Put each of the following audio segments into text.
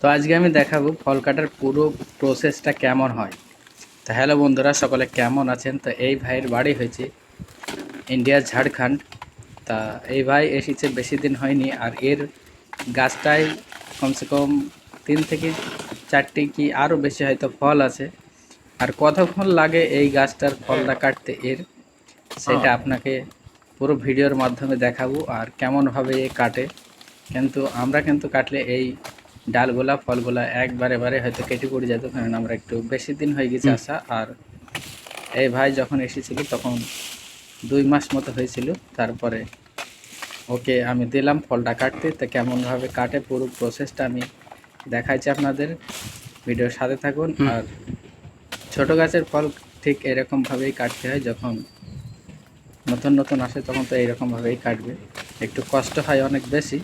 তো আজকে আমি দেখাবো ফল কাটার পুরো প্রসেসটা কেমন হয়। তো হ্যালো বন্ধুরা সকলে কেমন আছেন? তো এই ভাইয়ের বাড়ি হয়েছে ইন্ডিয়া ঝাড়খণ্ড। তা এই ভাই এসেছে বেশি দিন হয়নি আর এর গাছটায় কমসে কম তিন থেকে চারটি কি আরও বেশি হয়তো ফল আছে। আর কতক্ষণ লাগে এই গাছটার ফলটা কাটতে এর? সেটা আপনাকে পুরো ভিডিওর মাধ্যমে দেখাবো আর কেমনভাবে এ কাটে। কিন্তু আমরা কিন্তু কাটলে এই ডালগুলা ফলগুলা একবারে বারে হয়তো কেটে পড়ে যেত কারণ আমরা একটু বেশি দিন হয়ে গেছে আসা। আর এই ভাই যখন এসেছিল তখন দুই মাস মতো হয়েছিল। তারপরে ওকে আমি দিলাম ফলটা কাটতে। তো কেমনভাবে কাটে পুরো প্রসেসটা আমি দেখাইছি আপনাদের। ভিডিওর সাথে থাকুন। আর ছোট গাছের ফল ঠিক এরকমভাবেই কাটতে হয়। যখন নতুন নতুন আসে তখন তো এইরকমভাবেই কাটবে। একটু কষ্ট হয় অনেক বেশি।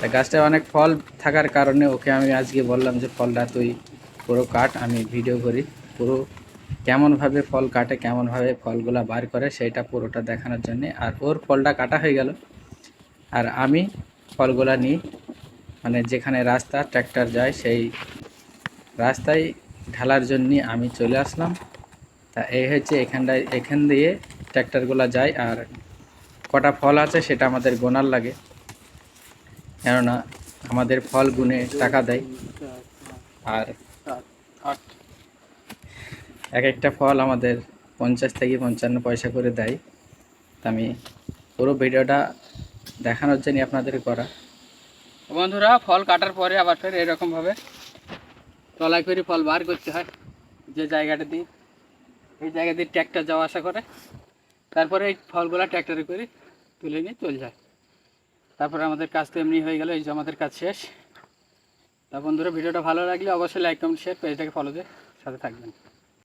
তা গাছটায় অনেক ফল থাকার কারণে ওকে আমি আজকে বললাম যে ফলটা তুই পুরো কাট, আমি ভিডিও করি। পুরো কেমনভাবে ফল কাটে, কেমনভাবে ফলগুলা বার করে সেটা পুরোটা দেখানোর জন্যে। আর ওর ফলটা কাটা হয়ে গেল। আর আমি ফলগুলা নিই। মানে যেখানে রাস্তা, ট্র্যাক্টর যায়, সেই রাস্তায় ঢালার জন্য আমি চলে আসলাম। তা এই হচ্ছে এখানটায়, এখান দিয়ে ট্র্যাক্টরগুলো যায়। আর কটা ফল আছে সেটা আমাদের গোনার লাগে। কেননা আমাদের ফল গুনে টাকা দেয়। আর এক একটা ফল আমাদের পঞ্চাশ থেকে পঞ্চান্ন পয়সা করে দেয়। তা আমি পুরো ভিডিওটা দেখানোর জন্য আপনাদের করা। বন্ধুরা, ফল কাটার পরে আবার ফের এরকমভাবে তলায় করে ফল বার করতে হয় যে জায়গাটা দিয়ে। এই জায়গা দিয়ে ট্র্যাক্টর যাওয়া আসা করে। তারপরে এই ফলগুলো ট্র্যাক্টরে করে তুলে নিয়ে চলে যায়। তারপরে আমাদের কাজ তো এমনি হয়ে গেল, এই যে আমাদের কাজ শেষ। তা বন্ধুরা, ভিডিওটা ভালো লাগলে অবশ্যই লাইক কমেন্ট শেয়ার পেজটাকে ফলো দিয়ে সাথে থাকবেন।